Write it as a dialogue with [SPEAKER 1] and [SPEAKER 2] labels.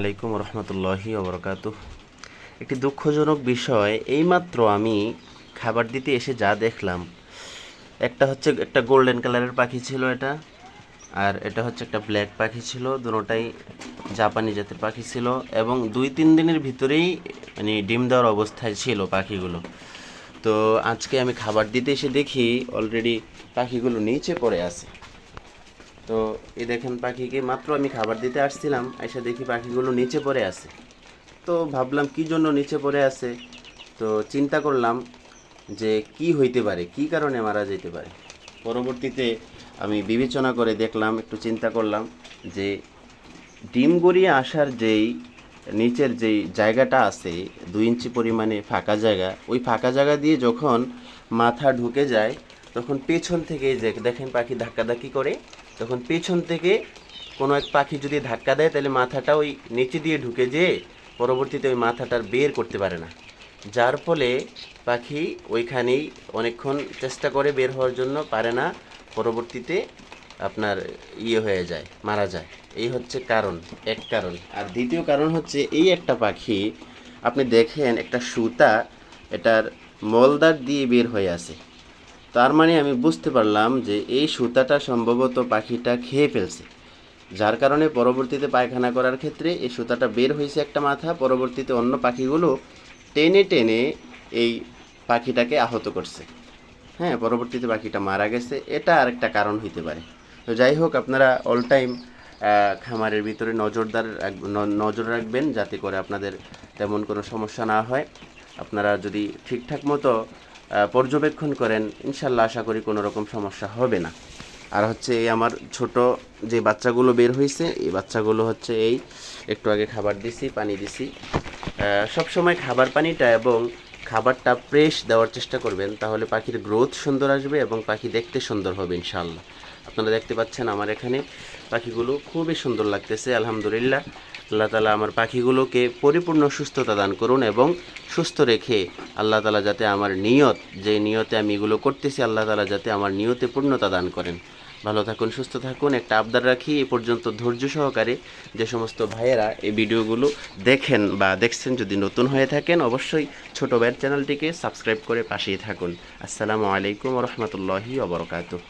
[SPEAKER 1] আলাইকুম রহমতুল্লাহি ওবরকাত একটি দুঃখজনক বিষয়, এইমাত্র আমি খাবার দিতে এসে যা দেখলাম, একটা হচ্ছে একটা গোল্ডেন কালারের পাখি ছিল এটা, আর এটা হচ্ছে একটা ব্ল্যাক পাখি ছিল, দুটোটাই জাপানি জাতের পাখি ছিল, এবং দুই তিন দিনের ভিতরেই মানে ডিম দেওয়ার অবস্থায় ছিল পাখিগুলো। তো আজকে আমি খাবার দিতে এসে দেখি অলরেডি পাখিগুলো নিচে পড়ে আছে। তো এই দেখেন পাখিকে মাত্র আমি খাবার দিতে আসছিলাম, এসে দেখি পাখিগুলো নিচে পড়ে আছে। তো ভাবলাম কি জন্য নিচে পড়ে আছে? তো চিন্তা করলাম যে কি হইতে পারে, কি কারণে মারা যেতে পারে? পরবর্তীতে আমি বিবেচনা করে দেখলাম, একটু চিন্তা করলাম যে ডিম গড়িয়ে আসার যেই নিচের যেই জায়গাটা আছে, দুই ইঞ্চি পরিমাণে ফাঁকা জায়গা, ওই ফাঁকা জায়গা দিয়ে যখন মাথা ঢুকে যায়, তখন পেছন থেকে দেখেন পাখি ধাক্কাধাক্কি করে তখন পেছন থেকে কোনো এক পাখি যদি ধাক্কা দেয়, তাহলে মাথাটা ওই নিচে দিয়ে ঢুকে যেয়ে পরবর্তীতে ওই মাথাটার বের করতে পারে না। যার ফলে পাখি ওইখানেই অনেকক্ষণ চেষ্টা করে বের হওয়ার জন্য পারে না, পরবর্তীতে আপনার ইয়ে হয়ে যায়, মারা যায়। এই হচ্ছে কারণ, এক কারণ। আর দ্বিতীয় কারণ হচ্ছে এই একটা পাখি, আপনি দেখেন একটা সুতা এটার মলদার দিয়ে বের হয়ে আছে। তার মানে আমি বুঝতে পারলাম যে এই সুতাটা সম্ভবত পাখিটা খেয়ে ফেলছে। যার কারণে পরবর্তীতে পায়খানা করার ক্ষেত্রে এই সুতাটা বের হয়েছে একটা মাথা, পরবর্তীতে অন্য পাখিগুলো টেনে টেনে এই পাখিটাকে আহত করছে। হ্যাঁ পরবর্তীতে পাখিটা মারা গেছে। এটা আরেকটা কারণ হইতে পারে। তো যাই হোক, আপনারা অল টাইম খামারের ভিতরে নজরদার নজর রাখবেন যাতে করে আপনাদের তেমন কোনো সমস্যা না হয়। আপনারা যদি ঠিকঠাক মতো পর্যবেক্ষণ করেন, ইনশাল্লাহ আশা করি কোনো রকম সমস্যা হবে না। আর হচ্ছে এই আমার ছোট যে বাচ্চাগুলো বের হয়েছে এই বাচ্চাগুলো হচ্ছে এই, একটু আগে খাবার দিছি, পানি দিছি। সব সময় খাবার পানিটা এবং খাবারটা ফ্রেশ দেওয়ার চেষ্টা করবেন, তাহলে পাখির গ্রোথ সুন্দর আসবে এবং পাখি দেখতে সুন্দর হবে, ইনশাল্লাহ। আপনারা দেখতে পাচ্ছেন আমার এখানে পাখিগুলো খুবই সুন্দর লাগতেছে, আলহামদুলিল্লাহ। আল্লাহ তালা আমার পাখিগুলোকে পরিপূর্ণ সুস্থতা দান করুন এবং সুস্থ রেখে আল্লাহ তালা যাতে আমার নিয়ত, যে নিয়তে আমি এগুলো করতেছি, আল্লাহ তালা যাতে আমার নিয়তে পূর্ণতা দান করেন। ভালো থাকুন, সুস্থ থাকুন, একটা আবদার রাখি। এ পর্যন্ত ধৈর্য সহকারে যে সমস্ত ভাইয়েরা এই ভিডিওগুলো দেখেন বা দেখছেন, যদি নতুন হয়ে থাকেন, অবশ্যই ছোট ব্যাট চ্যানেলটিকে সাবস্ক্রাইব করে পাশেই থাকুন। আসসালামু আলাইকুম রহমতুল্লাহি ওবরকাতুহ